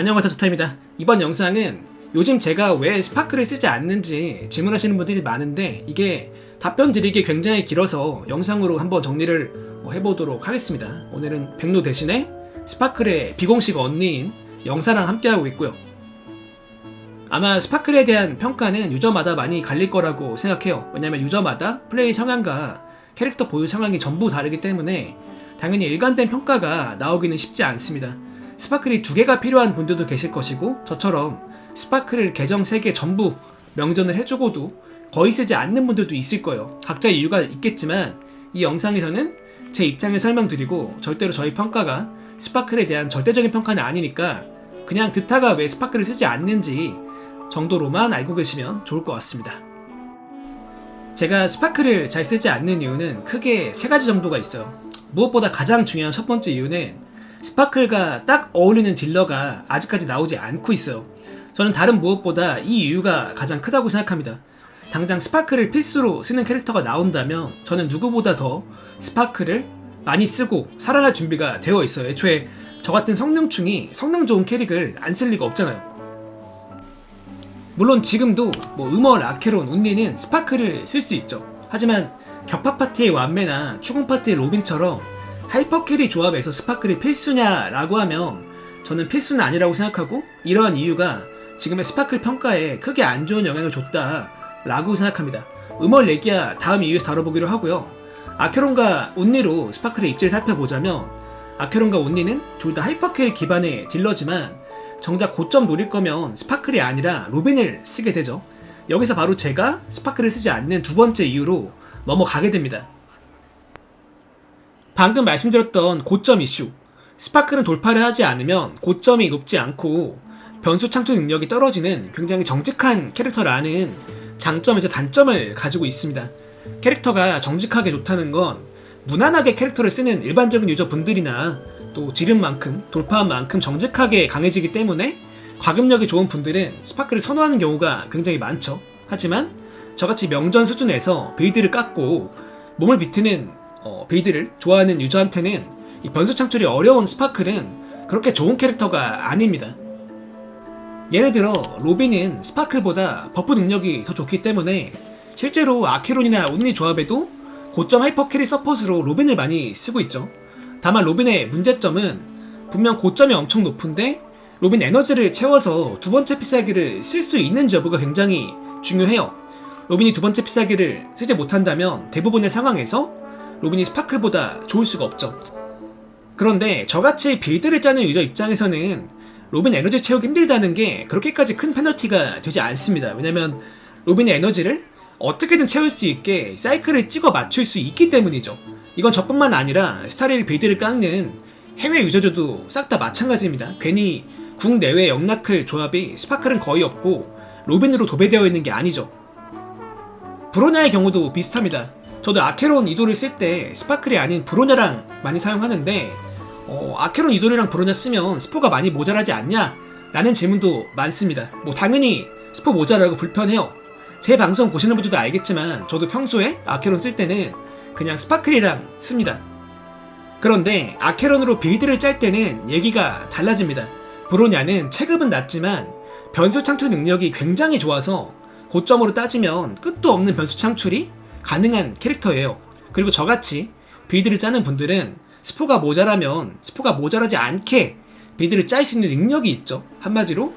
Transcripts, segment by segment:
안녕하세요 저타입니다. 이번 영상은 요즘 제가 왜 스파크를 쓰지 않는지 질문하시는 분들이 많은데 이게 답변 드리기 굉장히 길어서 영상으로 한번 정리를 어, 해보도록 하겠습니다. 오늘은 백로 대신에 스파클의 비공식 언니인 영사랑 함께하고 있고요. 아마 스파클에 대한 평가는 유저마다 많이 갈릴 거라고 생각해요. 왜냐면 유저마다 플레이 성향과 캐릭터 보유 상황이 전부 다르기 때문에 당연히 일관된 평가가 나오기는 쉽지 않습니다 스파클이 두 개가 필요한 분들도 계실 것이고 저처럼 스파클을 계정 3개 전부 명전을 해주고도 거의 쓰지 않는 분들도 있을 거예요. 각자의 이유가 있겠지만 이 영상에서는 제 입장을 설명드리고 절대로 저희 평가가 스파클에 대한 절대적인 평가는 아니니까 그냥 드타가 왜 스파클을 쓰지 않는지 정도로만 알고 계시면 좋을 것 같습니다. 제가 스파클을 잘 쓰지 않는 이유는 크게 세 가지 정도가 있어요. 무엇보다 가장 중요한 첫 번째 이유는 스파클과 딱 어울리는 딜러가 아직까지 나오지 않고 있어요. 저는 다른 무엇보다 이 이유가 가장 크다고 생각합니다. 당장 스파클을 필수로 쓰는 캐릭터가 나온다면 저는 누구보다 더 스파클을 많이 쓰고 살아갈 준비가 되어 있어요. 애초에 저 같은 성능충이 성능 좋은 캐릭을 안 쓸 리가 없잖아요. 물론 지금도 뭐 음월, 아케론, 운니는 스파클을 쓸수 있죠. 하지만 격파 파티의 완매나 추궁 파티의 로빈처럼 하이퍼 캐리 조합에서 스파클이 필수냐라고 하면 저는 필수는 아니라고 생각하고 이러한 이유가 지금의 스파클 평가에 크게 안 좋은 영향을 줬다라고 생각합니다. 음월 레기아 다음 이유에서 다뤄보기로 하고요. 아케론과 온니로 스파클의 입지를 살펴보자면 아케론과 온니는 둘 다 하이퍼캐리 기반의 딜러지만 정작 고점 노릴 거면 스파클이 아니라 로빈을 쓰게 되죠. 여기서 바로 제가 스파클을 쓰지 않는 두 번째 이유로 넘어가게 됩니다. 방금 말씀드렸던 고점 이슈. 스파클은 돌파를 하지 않으면 고점이 높지 않고 변수 창출 능력이 떨어지는 굉장히 정직한 캐릭터라는 장점에서 단점을 가지고 있습니다. 캐릭터가 정직하게 좋다는 건 무난하게 캐릭터를 쓰는 일반적인 유저분들이나 또 지른 만큼 돌파한 만큼 정직하게 강해지기 때문에 과금력이 좋은 분들은 스파클을 선호하는 경우가 굉장히 많죠. 하지만 저같이 명전 수준에서 베이드를 깎고 몸을 비트는 어, 베이드를 좋아하는 유저한테는 이 변수 창출이 어려운 스파클은 그렇게 좋은 캐릭터가 아닙니다. 예를 들어 로빈은 스파클보다 버프 능력이 더 좋기 때문에 실제로 아케론이나 온니 조합에도 고점 하이퍼 캐리 서폿으로 로빈을 많이 쓰고 있죠. 다만 로빈의 문제점은 분명 고점이 엄청 높은데 로빈 에너지를 채워서 두 번째 피사기를 쓸 수 있는지 여부가 굉장히 중요해요. 로빈이 두 번째 피사기를 쓰지 못한다면 대부분의 상황에서 로빈이 스파클보다 좋을 수가 없죠. 그런데 저같이 빌드를 짜는 유저 입장에서는 로빈 에너지 채우기 힘들다는 게 그렇게까지 큰 페널티가 되지 않습니다. 왜냐면 로빈의 에너지를 어떻게든 채울 수 있게 사이클을 찍어 맞출 수 있기 때문이죠. 이건 저뿐만 아니라 스타릴 빌드를 깎는 해외 유저들도 싹 다 마찬가지입니다. 괜히 국내외 영락클 조합이 스파클은 거의 없고 로빈으로 도배되어 있는 게 아니죠. 브로냐의 경우도 비슷합니다. 저도 아케론 이도를 쓸 때 스파클이 아닌 브로냐랑 많이 사용하는데 어, 아케론 이도리랑 브로냐 쓰면 스포가 많이 모자라지 않냐? 라는 질문도 많습니다. 뭐 당연히 스포 모자라고 불편해요. 제 방송 보시는 분들도 알겠지만 저도 평소에 아케론 쓸 때는 그냥 스파클이랑 씁니다. 그런데 아케론으로 빌드를 짤 때는 얘기가 달라집니다. 브로냐는 체급은 낮지만 변수 창출 능력이 굉장히 좋아서 고점으로 따지면 끝도 없는 변수 창출이 가능한 캐릭터예요. 그리고 저같이 빌드를 짜는 분들은 스포가 모자라면 스포가 모자라지 않게 빌드를 짤 수 있는 능력이 있죠. 한마디로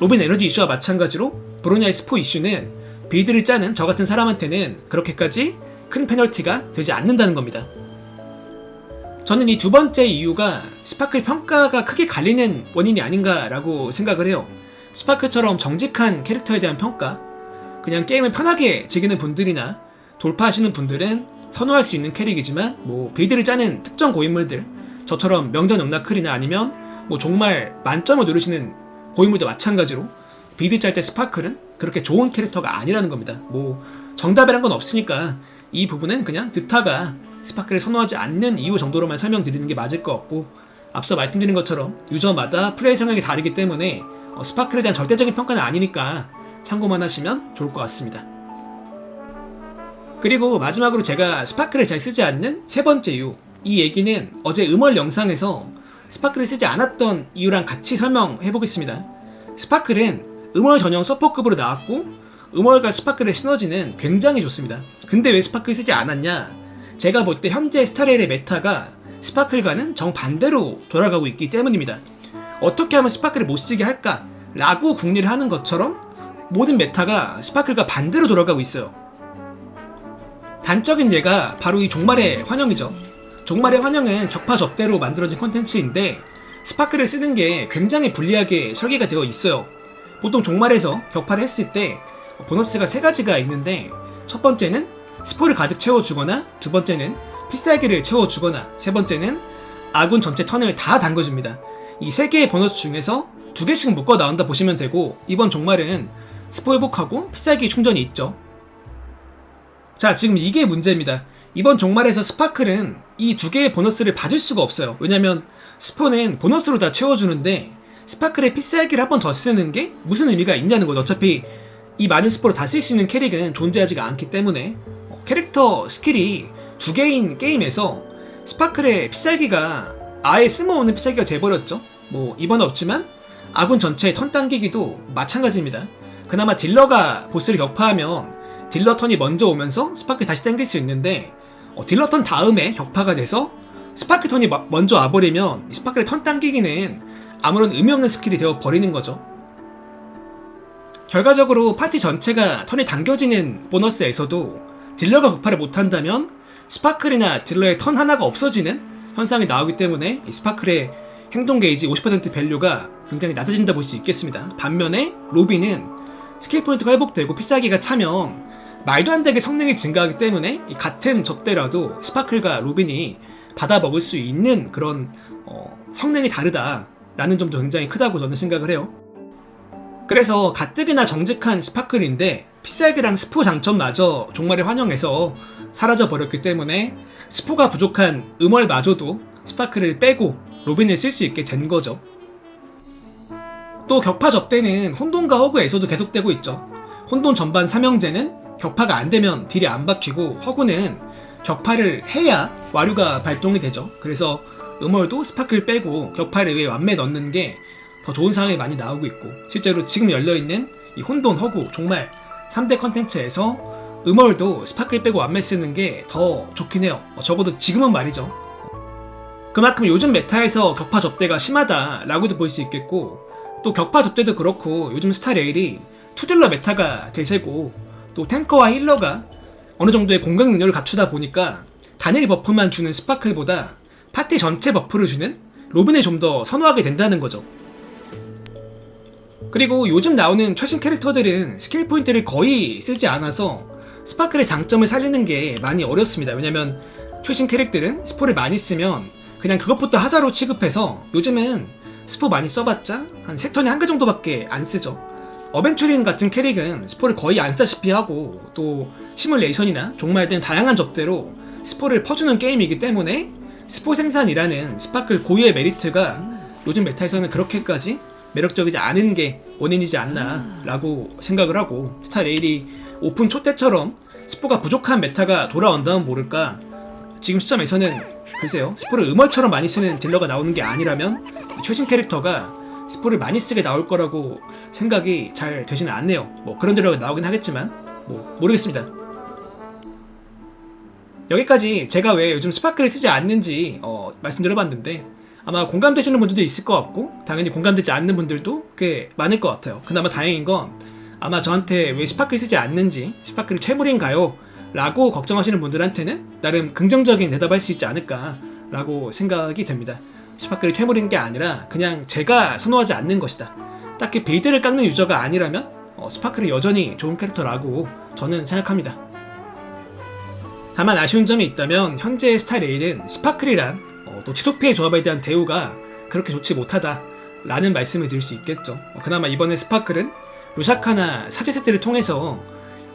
로빈 에너지 이슈와 마찬가지로 브로냐의 스포 이슈는 빌드를 짜는 저 같은 사람한테는 그렇게까지 큰 페널티가 되지 않는다는 겁니다. 저는 이 두 번째 이유가 스파클 평가가 크게 갈리는 원인이 아닌가라고 생각을 해요. 스파클처럼 정직한 캐릭터에 대한 평가, 그냥 게임을 편하게 즐기는 분들이나 돌파하시는 분들은 선호할 수 있는 캐릭이지만 뭐 빌드를 짜는 특정 고인물들 저처럼 명전 영락클이나 아니면 뭐 정말 만점을 노리시는 고인물도 마찬가지로 빌드 짤 때 스파클은 그렇게 좋은 캐릭터가 아니라는 겁니다. 뭐 정답이란 건 없으니까 이 부분은 그냥 드타가 스파클을 선호하지 않는 이유 정도로만 설명드리는 게 맞을 것 같고 앞서 말씀드린 것처럼 유저마다 플레이 성향이 다르기 때문에 어, 스파클에 대한 절대적인 평가는 아니니까 참고만 하시면 좋을 것 같습니다. 그리고 마지막으로 제가 스파클을 잘 쓰지 않는 세 번째 이유. 이 얘기는 어제 음월 영상에서 스파클을 쓰지 않았던 이유랑 같이 설명해 보겠습니다. 스파클은 음월 전용 서포급으로 나왔고 음월과 스파클의 시너지는 굉장히 좋습니다. 근데 왜 스파클 쓰지 않았냐? 제가 볼 때 현재 스타레일의 메타가 스파클과는 정반대로 돌아가고 있기 때문입니다. 어떻게 하면 스파클을 못 쓰게 할까? 라고 궁리를 하는 것처럼 모든 메타가 스파클과 반대로 돌아가고 있어요. 단적인 예가 바로 이 종말의 환영이죠. 종말의 환영은 격파 접대로 만들어진 콘텐츠인데 스파클을 쓰는 게 굉장히 불리하게 설계가 되어 있어요. 보통 종말에서 격파를 했을 때 보너스가 세 가지가 있는데 첫 번째는 스포를 가득 채워주거나 두 번째는 필살기를 채워주거나 세 번째는 아군 전체 턴을 다 담궈줍니다. 이 세 개의 보너스 중에서 두 개씩 묶어 나온다 보시면 되고 이번 종말은 스포 회복하고 필살기 충전이 있죠. 자, 지금 이게 문제입니다. 이번 종말에서 스파클은 이 두 개의 보너스를 받을 수가 없어요. 왜냐면 스포는 보너스로 다 채워주는데 스파클의 필살기를 한 번 더 쓰는 게 무슨 의미가 있냐는 거죠. 어차피 이 많은 스포를 다쓸 수 있는 캐릭은 존재하지가 않기 때문에 어, 캐릭터 스킬이 두 개인 게임에서 스파클의 필살기가 아예 쓸모없는 필살기가 돼버렸죠. 뭐 이번은 없지만 아군 전체의 턴 당기기도 마찬가지입니다. 그나마 딜러가 보스를 격파하면 딜러 턴이 먼저 오면서 스파클 다시 당길 수 있는데 어, 딜러 턴 다음에 격파가 돼서 스파클 턴이 마- 먼저 와버리면 이 스파클의 턴 당기기는 아무런 의미 없는 스킬이 되어 버리는 거죠. 결과적으로 파티 전체가 턴이 당겨지는 보너스에서도 딜러가 격파를 못한다면 스파클이나 딜러의 턴 하나가 없어지는 현상이 나오기 때문에 이 스파클의 행동 게이지 50% 밸류가 굉장히 낮아진다 볼 수 있겠습니다. 반면에 로비는 스킬 포인트가 회복되고 필살기가 차면 말도 안 되게 성능이 증가하기 때문에 이 같은 접대라도 스파클과 로빈이 받아 먹을 수 있는 그런 어, 성능이 다르다라는 점도 굉장히 크다고 저는 생각을 해요. 그래서 가뜩이나 정직한 스파클인데 필살기랑 스포 장점마저 종말에 환영해서 사라져 버렸기 때문에 스포가 부족한 음월마저도 스파클을 빼고 로빈을 쓸 수 있게 된 거죠. 또 격파 접대는 혼돈과 허구에서도 계속되고 있죠. 혼돈 전반 삼형제는 격파가 안 되면 딜이 안 박히고 허구는 격파를 해야 와류가 발동이 되죠. 그래서 음월도 스파클 빼고 격파를 왜 완매 넣는 게 더 좋은 상황이 많이 나오고 있고 실제로 지금 열려있는 이 혼돈, 허구, 종말 3대 컨텐츠에서 음월도 스파클 빼고 완매 쓰는 게 더 좋긴 해요. 어, 적어도 지금은 말이죠. 그만큼 요즘 메타에서 격파 접대가 심하다라고도 볼 수 있겠고 또 격파 접대도 그렇고 요즘 스타 레일이 투딜러 메타가 대세고 또 탱커와 힐러가 어느 정도의 공격 능력을 갖추다 보니까 단일 버프만 주는 스파클보다 파티 전체 버프를 주는 로빈을 좀 더 선호하게 된다는 거죠. 그리고 요즘 나오는 최신 캐릭터들은 스킬 포인트를 거의 쓰지 않아서 스파클의 장점을 살리는 게 많이 어렵습니다. 왜냐면 최신 캐릭들은 스포를 많이 쓰면 그냥 그것부터 하자로 취급해서 요즘은 스포 많이 써봤자 한 3턴에 한 개 정도밖에 안 쓰죠. 어벤츄린 같은 캐릭은 스포를 거의 안 쓰다시피 하고 또 시뮬레이션이나 종말 등 다양한 접대로 스포를 퍼주는 게임이기 때문에 스포 생산이라는 스파클 고유의 메리트가 요즘 메타에서는 그렇게까지 매력적이지 않은 게 원인이지 않나라고 생각을 하고 스타 레일이 오픈 초 때처럼 스포가 부족한 메타가 돌아온다면 모를까 지금 시점에서는 글쎄요 스포를 음월처럼 많이 쓰는 딜러가 나오는 게 아니라면 이 최신 캐릭터가 스포를 많이 쓰게 나올 거라고 생각이 잘 되지는 않네요 뭐 그런 딜러가 나오긴 하겠지만 뭐 모르겠습니다 여기까지 제가 왜 요즘 스파클을 쓰지 않는지 어, 말씀드려봤는데 아마 공감되시는 분들도 있을 것 같고 당연히 공감되지 않는 분들도 꽤 많을 것 같아요. 그나마 다행인 건 아마 저한테 왜 스파클 쓰지 않는지 스파클이 퇴물인가요? 라고 걱정하시는 분들한테는 나름 긍정적인 대답할 수 있지 않을까 라고 생각이 됩니다. 스파클이 퇴물인 게 아니라 그냥 제가 선호하지 않는 것이다. 딱히 빌드를 깎는 유저가 아니라면 어, 스파클이 여전히 좋은 캐릭터라고 저는 생각합니다. 다만 아쉬운 점이 있다면 현재의 스타 레일은 스파클이란 어, 또 치토피의 조합에 대한 대우가 그렇게 좋지 못하다 라는 말씀을 드릴 수 있겠죠. 어, 그나마 이번에 스파클은 루샤카나 사제 세트를 통해서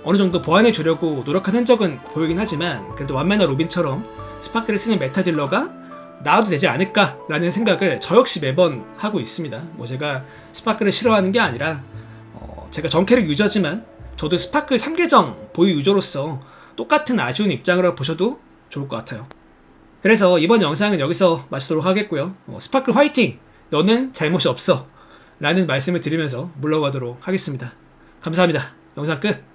어느 정도 보완해 주려고 노력한 흔적은 보이긴 하지만 그래도 완매나 로빈처럼 스파클을 쓰는 메타 딜러가 나와도 되지 않을까라는 생각을 저 역시 매번 하고 있습니다. 뭐 제가 스파클을 싫어하는 게 아니라 어, 제가 정캐릭 유저지만 저도 스파클 3계정 보유 유저로서 똑같은 아쉬운 입장으로 보셔도 좋을 것 같아요. 그래서 이번 영상은 여기서 마치도록 하겠고요. 어, 스파클 화이팅! 너는 잘못이 없어. 라는 말씀을 드리면서 물러가도록 하겠습니다. 감사합니다. 영상 끝.